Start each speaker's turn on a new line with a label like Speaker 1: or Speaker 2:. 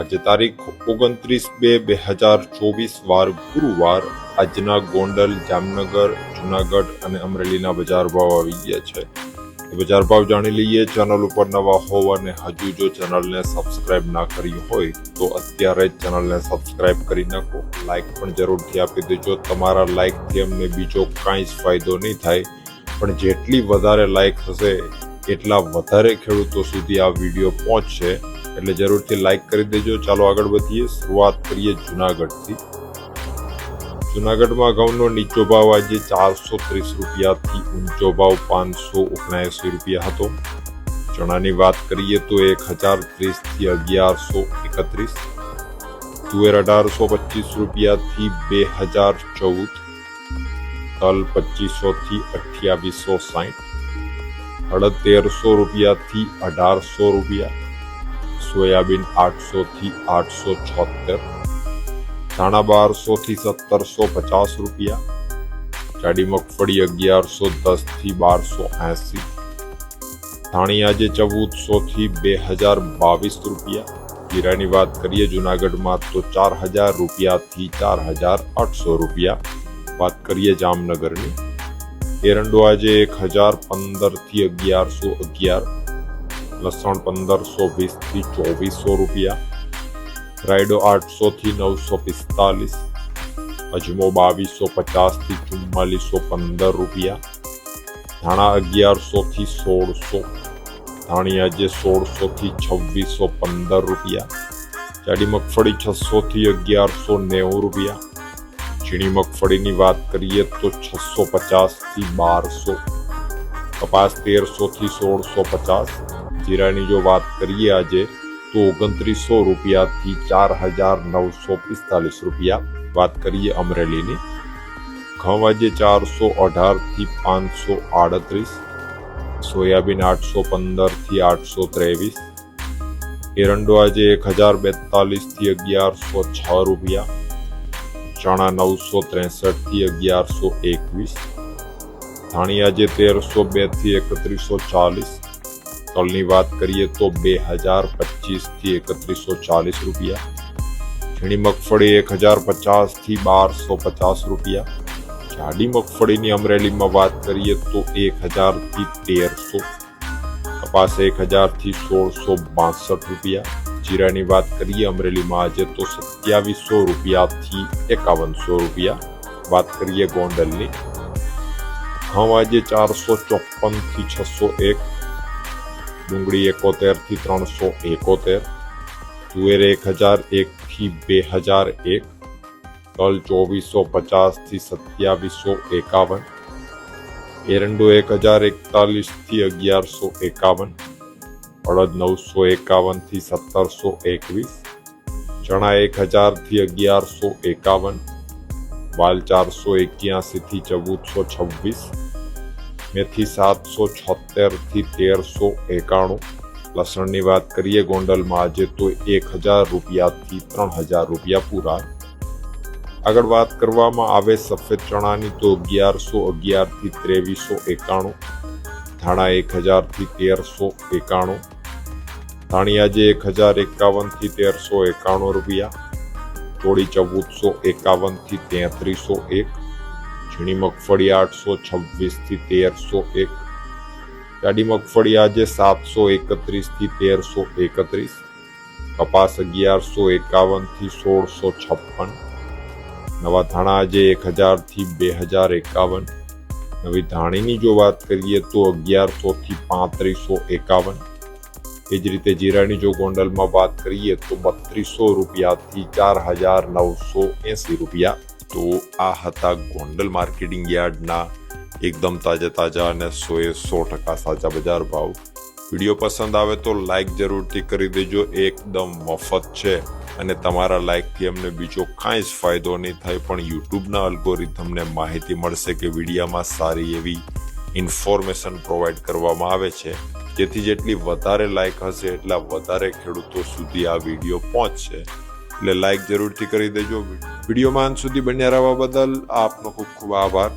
Speaker 1: આજે તારીખ ઓગણત્રીસ બે બે હજાર ચોવીસ વાર ગુરુવાર આજના ગોંડલ, જામનગર, જુનાગઢ અને અમરેલીના બજાર ભાવ આવી ગયા છે. બજાર ભાવ જાણી લઈએ. ચેનલ ઉપર નવા હોવ અને હજુ જો ચેનલને સબસ્ક્રાઇબ ના કરી હોય તો અત્યારે જ ચેનલને સબસ્ક્રાઇબ કરી નાખો. લાઇક પણ જરૂરથી આપી દેજો. તમારા લાઇકથી અમને બીજો કાંઈ જ ફાયદો નહીં થાય. પણ જેટલી વધારે લાઇક હશે, એટલા વધારે ખેડૂતો સુધી આ વીડિયો પહોંચશે. એટલે જરૂરથી લાઈક કરી દેજો. ચાલો આગળ વધીએ. શરૂઆત કરીએ જુનાગઢથી. જુનાગઢમાં ઘઉંનો નીચો ભાવ આજે ચારસો ત્રીસ રૂપિયાથી ઊંચો ભાવ પાંચસો ઓગણસી રૂપિયા હતો. ચણાની વાત કરીએ તો એક હજાર ત્રીસથી અગિયારસો એકત્રીસ. તુવેર અઢારસો પચીસ રૂપિયાથી બે હજાર ચૌદ. તલ પચીસોથી અઠ્યાવીસો સાઠ હળદ તેરસો રૂપિયાથી અઢારસો રૂપિયા. સોયાબીન આઠસો થી આઠસો છોતેર ધાણા બારસો થી સત્તરસો પચાસ રૂપિયા, જાડી મગફળી અગિયારસો દસથી બારસો એસી ધાણી આજે ચૌદસો થી બે હજાર બાવીસ રૂપિયા, જીરાની વાત કરીએ જુનાગઢમાં તો ચાર હજાર રૂપિયાથી ચાર હજાર આઠસો રૂપિયા, વાત કરીએ જામનગરની, એરંડો આજે એક હજાર પંદરથી અગિયારસો અગિયાર લસણ પંદરસો વીસથી ચોવીસો રૂપિયા. રાયડો આઠસોથી નવસો પિસ્તાલીસ. અજમો બાવીસો પચાસથી ચુમ્માલીસો પંદર રૂપિયા. ધાણા અગિયારસોથી સોળસો. ધાણી આજે સોળસોથી છવ્વીસો પંદર રૂપિયા. જાડી મગફળી છસોથી અગિયારસો નેવું રૂપિયા. ઝીણી મગફળીની વાત કરીએ તો છસો પચાસથી બારસો. કપાસ તેરસોથી સોળસો પચાસ. જીરાની જો વાત કરીએ આજે, તો ઓગણત્રીસો રૂપિયાથી ચાર હજાર નવસો પિસ્તાલીસ રૂપિયા. વાત કરીએ અમરેલીની. ઘઉં આજે ચારસો અઢારથી પાંચસો આડત્રીસ, સોયાબીન આઠસો પંદરથી આઠસો ત્રેવીસ, એરંડો આજે એક હજાર બેતાલીસથી અગિયારસો છ રૂપિયા, ચણા નવસો ત્રેસઠથી અગિયારસો એકવીસ, ધાણી આજે તેરસો બેથી એકત્રીસો ચાલીસ તલની વાત કરીએ તો બે હજાર પચીસથી એકત્રીસો ચાલીસ રૂપિયા. ઝીણી મગફળી એક હજાર પચાસથી બારસો પચાસ રૂપિયા. જાડી મગફળીની અમરેલીમાં વાત કરીએ તો એક હજારથી તેરસો. કપાસ એક હજારથી સોળસો બાસઠ રૂપિયા. જીરાની વાત કરીએ અમરેલીમાં આજે તો સત્યાવીસો રૂપિયાથી એકાવનસો રૂપિયા. વાત કરીએ ગોંડલની. ઘઉં આજે ચારસો ચોપનથી છસો એક. ડુંગળી એકોતેરથી ત્રણસો એકોતેર, તુવેર એક હજાર એક થી બે હજાર એક, તલ ચોવીસો પચાસથી સત્યાવીસો એકાવન, એરંડો એક હજાર એકતાલીસથી અગિયારસો એકાવન, અડદ નવસો એકાવનથી સત્તરસો એકવીસ, ચણા એક હજારથી અગિયારસો એકાવન, વાલ ચારસો એક્યાસી થી ચૌદસો છવ્વીસ મેથી સાતસો છોતેરથી તેરસો એકાણું. લસણની વાત કરીએ ગોંડલમાં આજે તો એક હજાર રૂપિયાથી ત્રણ હજાર રૂપિયા પૂરા. આગળ વાત કરવામાં આવે સફેદ ચણાની તો અગિયારસો અગિયારથી ત્રેવીસો એકાણું. ધાણા એક હજારથી તેરસો એકાણું. ધાણી આજે એક હજાર એકાવનથી તેરસો એકાણું રૂપિયા. થોડી ચૌદસો એકાવનથી તેત્રીસો એક. ઝીણી મગફળી આઠસો છવ્વીસથી તેરસો એક. જાડી મગફળી આજે સાતસો એકત્રીસથી તેરસો એકત્રીસ. કપાસ અગિયારસો એકાવનથી સોળસો છપ્પન. નવા ધાણા આજે એક હજારથી બે હજાર એકાવન. નવી ધાણીની જો વાત કરીએ તો અગિયારસોથી પાંત્રીસો એકાવન. એ જ રીતે જીરાની જો ગોંડલમાં વાત કરીએ તો બત્રીસો રૂપિયાથી ચાર હજાર નવસો એંસી રૂપિયા. તો આ હતા ગોંડલ માર્કેટિંગ યાર્ડના એકદમ તાજા તાજા અને સોએ સો ટકા સાચા બજાર ભાવ. વીડિયો પસંદ આવે તો લાઈક જરૂરથી કરી દેજો, એકદમ મફત છે. અને તમારા લાઈકથી અમને બીજો કાંઈ જ ફાયદો નહીં થાય, પણ યુટ્યુબના અલ્ગોરિધમને માહિતી મળશે કે વિડીયામાં સારી એવી ઇન્ફોર્મેશન પ્રોવાઈડ કરવામાં આવે છે. જેથી જેટલી વધારે લાઈક હશે એટલા વધારે ખેડૂતો સુધી આ વીડિયો પહોંચશે. એટલે લાઈક જરૂરથી કરી દેજો. વિડીયોમાં અંત સુધી બન્યા રહેવા બદલ આપનો ખૂબ ખૂબ આભાર.